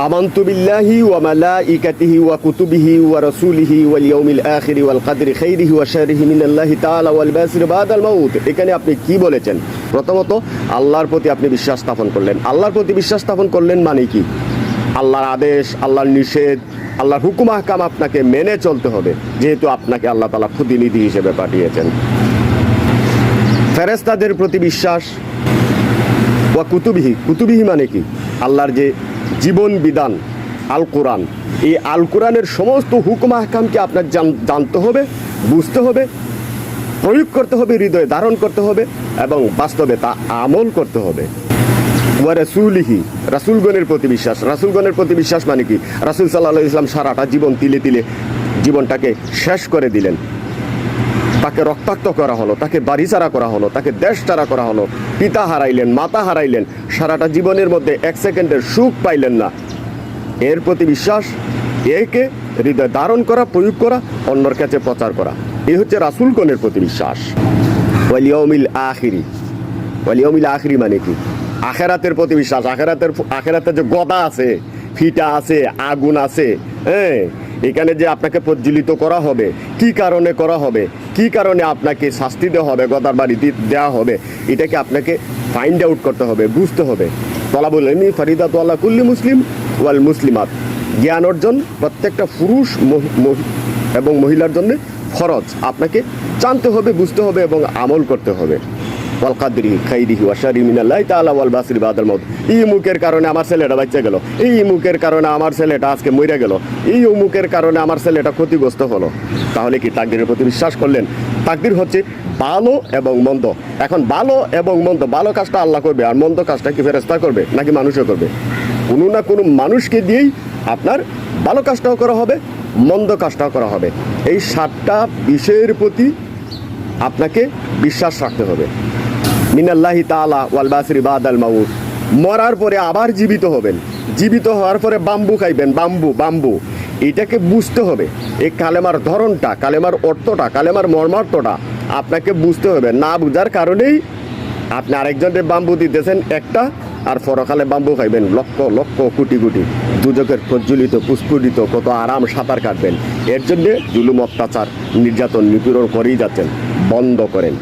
আমান্তু বিল্লাহি ওয়া মালাইকাতিহি ওয়া কুতুবিহি ওয়া রাসূলিহি ওয়াল ইয়াউমিল আখির ওয়াল কদরি খাইরিহি ওয়া শাররিহি মিনাল্লাহি তাআলা ওয়াল বাসির বাদাল মাউত। এখানে আপনি কি বলেছেন? প্রথমত, আল্লাহর প্রতি আপনি বিশ্বাস স্থাপন করলেন। আল্লাহর প্রতি বিশ্বাস স্থাপন করলেন মানে কি? আল্লাহর আদেশ, আল্লাহর নিষেধ, আল্লাহর হুকুম আহকাম আপনাকে মেনে চলতে হবে। যেহেতু আপনাকে আল্লাহ তালা প্রতিনিধি হিসেবে পাঠিয়েছেন। ফেরেস্তাদের প্রতি বিশ্বাস ওয়া কুতুবিহি। কুতুবিহি মানে কি? আল্লাহর যে জীবন বিধান, আল কোরআন। এই আল কোরআনের সমস্ত হুকুম আহকামকে আপনার জানতে হবে, বুঝতে হবে, প্রয়োগ করতে হবে, হৃদয়ে ধারণ করতে হবে এবং বাস্তবে তা আমল করতে হবে। ওয়া রাসূলিহি, রাসূলগণের প্রতি বিশ্বাস। রাসুলগণের প্রতি বিশ্বাস মানে কি? রাসূল আলাইহি ইসলাম সারাটা জীবন তিলে তিলে জীবনটাকে শেষ করে দিলেন। তাকে রক্তাক্ত করা হলো, তাকে বাড়ি ছাড়া করা হলো, তাকে দেশ ছাড়া করা হলো, পিতা হারাইলেন, মাতা হারাইলেন, সারাটা জীবনের মধ্যে এক সেকেন্ডের সুখ পাইলেন না। এর প্রতি বিশ্বাস, একে হৃদয় ধারণ করা, প্রয়োগ করা, অন্যর কাছে প্রচার করা। এই হচ্ছে রাসুলগণের প্রতি বিশ্বাস। ওয়ালিয়মিল আখিরি। ওয়ালিয়মিল আখিরি মানে কি? আখেরাতের প্রতি বিশ্বাস। আখেরাতের আখেরাতের যে গদা আছে, ফিটা আছে, আগুন আছে হ্যাঁ? এখানে যে আপনাকে প্রজ্বলিত করা হবে, কি কারণে করা হবে, কি কারণে আপনাকে শাস্তি দেওয়া হবে, গদার বাড়ি দি- দেওয়া হবে এটাকে আপনাকে ফাইন্ড আউট করতে হবে, বুঝতে হবে। তলা বললেন ফারিদাত আল্লাহ কুল্লি মুসলিম ওয়াল মুসলিমাত। জ্ঞান অর্জন প্রত্যেকটা পুরুষ এবং মহিলার জন্য ফরজ। আপনাকে জানতে হবে, বুঝতে হবে এবং আমল করতে হবে। ওয়াল কাদরি খাইরিহি ওয়া শারি মিনাল্লাহি তাআলা ওয়াল বাসরি বাদাল মাউত। এই মুখের কারণে আমার ছেলেটা বাচ্চা গেল। এই মুখের কারণে আমার ছেলেটা আজকে মরে গেল। এই মুখের কারণে আমার ছেলেটা ক্ষতিগ্রস্ত হলো। তাহলে কি তাকদিরের প্রতি বিশ্বাস করলেন? তাকদির হচ্ছে ভালো এবং মন্দ। এখন ভালো এবং মন্দ, ভালো কাজটা আল্লাহ করবে আর মন্দ কাজটা কি ফেরেস্তা করবে নাকি মানুষও করবে? কোনো না কোনো মানুষকে দিয়েই আপনার ভালো কাজটাও করা হবে, মন্দ কাজটাও করা হবে। এই সাতটা বিষয়ের প্রতি আপনাকে বিশ্বাস রাখতে হবে। মিনাল্লাহি তালা ওয়াল বাসরি বাদ আল মাউত। মরার পরে আবার জীবিত হবেন। জীবিত হওয়ার পরে বাম্বু খাইবেন, বাম্বু বাম্বু। এটাকে বুঝতে হবে। এই কালেমার ধরনটা, কালেমার অর্থটা, কালেমার মর্মার্থটা আপনাকে বুঝতে হবে। না বুঝার কারণেই আপনি আরেকজনের বাম্বু দিতেছেন একটা, আর পরকালে বাম্বু খাইবেন লক্ষ লক্ষ, কোটি কোটি। দুজকের প্রজ্বলিত পুষ্পুরিত কত আরাম সাঁতার কাটবেন। এর জন্যে জুলুম অত্যাচার, নির্যাতন নিপীড়ন করেই যাচ্ছেন। বন্ধ করেন।